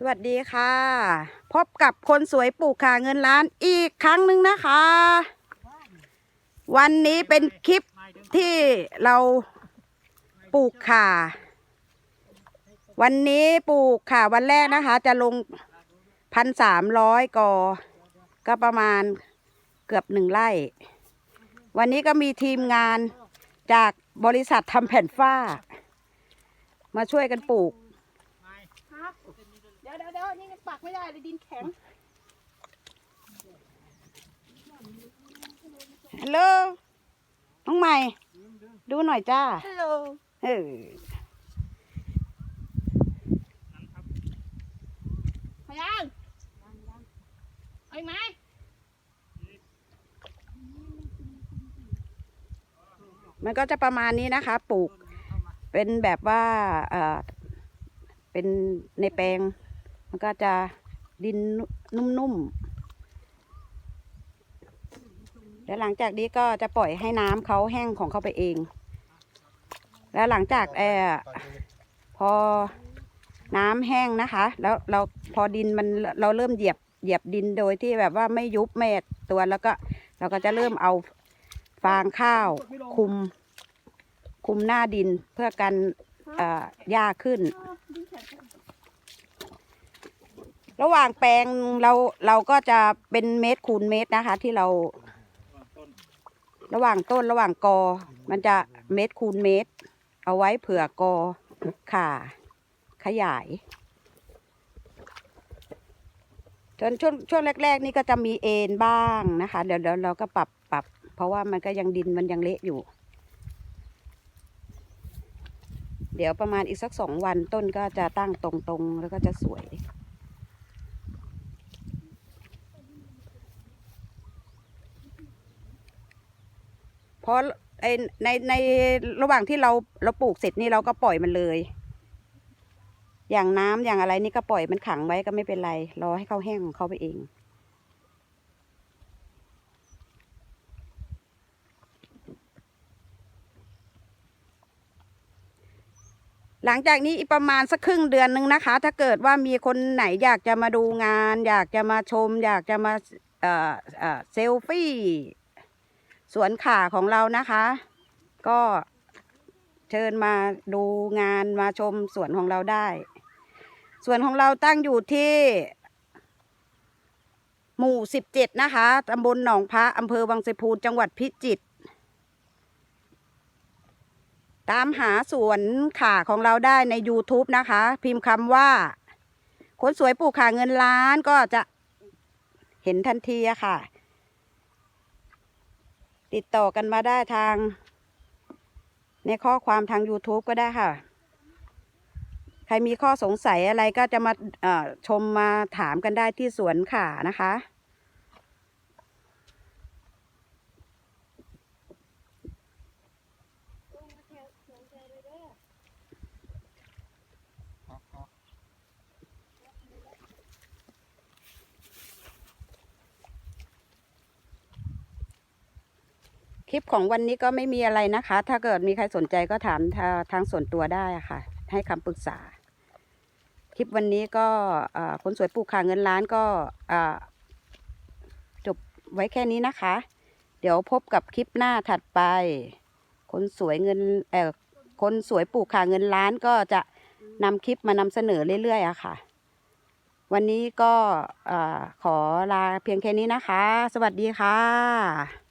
สวัสดีค่ะ พบกับคนสวยปลูกขาเงินล้านอีกครั้งหนึ่งนะคะ วันนี้เป็นคลิปที่เราปลูกข่าวันนี้ปลูกข่าวันแรกนะคะ จะลงพันสามร้อยกอ ก็ประมาณเกือบหนึ่งไร่ วันนี้ก็มีทีมงานจากบริษัททำแผ่นฝ้า มาช่วยกันปลูก เดี๋ยวเดี๋ยวเดี๋ยวนี่ยังปักไม่ได้เลยดินแข็ง ฮัลโหล น้องใหม่ ดูหน่อยจ้า ฮัลโหล เออพยังเอาอีกไหมมันก็จะประมาณนี้นะคะ ปลูก เป็นแบบว่า เป็นในแปลง มันก็จะดินนุ่มๆ แล้วหลังจากนี้ก็จะปล่อยให้น้ำเขาแห้งของเขาไปเอง แล้วหลังจากเอพอน้ำแห้งนะคะ แล้วเราพอดินมันเราเริ่มเหยียบเหยียบดินโดยที่แบบว่าไม่ยุบไม่ตัวแล้วก็เราก็จะเริ่มเอาฟางข้าวคุม คุมหน้าดินเพื่อกันเอ่อหญ้าขึ้น อ้าวดินแข็ง ระหว่างแปลงเราเราก็จะเป็นเมตรคูณเมตรนะคะ ที่เรา ระหว่างต้นระหว่างกอ มันจะเมตรคูณเมตร เอาไว้เผื่อกอข่าขยายจนช่วงช่วงแรก ๆ นี่ก็จะมีเอ็นบ้างนะคะ เดี๋ยวเดี๋ยวเราก็ปรับปรับ เพราะว่ามันก็ยังดินมันยังเละอยู่ เดี๋ยวประมาณอีกสักสองวันต้นก็จะตั้งตรงๆ แล้วก็จะสวย พราะไอในในระหว่างที่เราเราปลูกเสร็จนี่เราก็ปล่อยมันเลย อย่างน้ำอย่างอะไรนี่ก็ปล่อยมันขังไว้ก็ไม่เป็นไร รอให้เขาแห้งของเขาไปเอง หลังจากนี้อีกประมาณสักครึ่งเดือนหนึ่งนะคะ ถ้าเกิดว่ามีคนไหนอยากจะมาดูงาน อยากจะมาชม อยากจะมาเออเอ่อเซลฟี่ สวนข่าของเรานะคะ ก็เชิญมาดูงานมาชมสวนของเราได้ สวนของเราตั้งอยู่ที่ หมู่สิบเจ็ดนะคะตำบลหนองพระอำเภอวังไสพูนจังหวัดพิจิตรตามหาสวนข่าของเราได้ใน YouTube นะคะ พิมพ์คำว่า คนสวยปลูกข่าเงินล้านก็จะเห็นทันทีอะค่ะ ติดต่อกันมาได้ทาง ในข้อความทาง YouTube ก็ได้ค่ะ ใครมีข้อสงสัยอะไรก็จะมาชมมาถามกันได้ที่สวนขานะคะ ลิปของวันนี้ก็ไม่มีอะไรนะคะ ถ้าเกิดมีใครสนใจก็ถามทาทางส่วนตัวได้ค่ะ ให้คำปรึกษา คลิปวันนี้ก็คนสวยปลูกขาเงินล้านก็จบไว้แค่นี้นะคะ เดี๋ยวพบกับคลิปหน้าถัดไป คนสวยเงินเออคนสวยปลูกขาเงินล้านก็จะนำคลิปมานำเสนอเรื่อยๆอะค่ะ วันนี้ก็อขอลาเพียงแค่นี้นะคะ สวัสดีค่ะ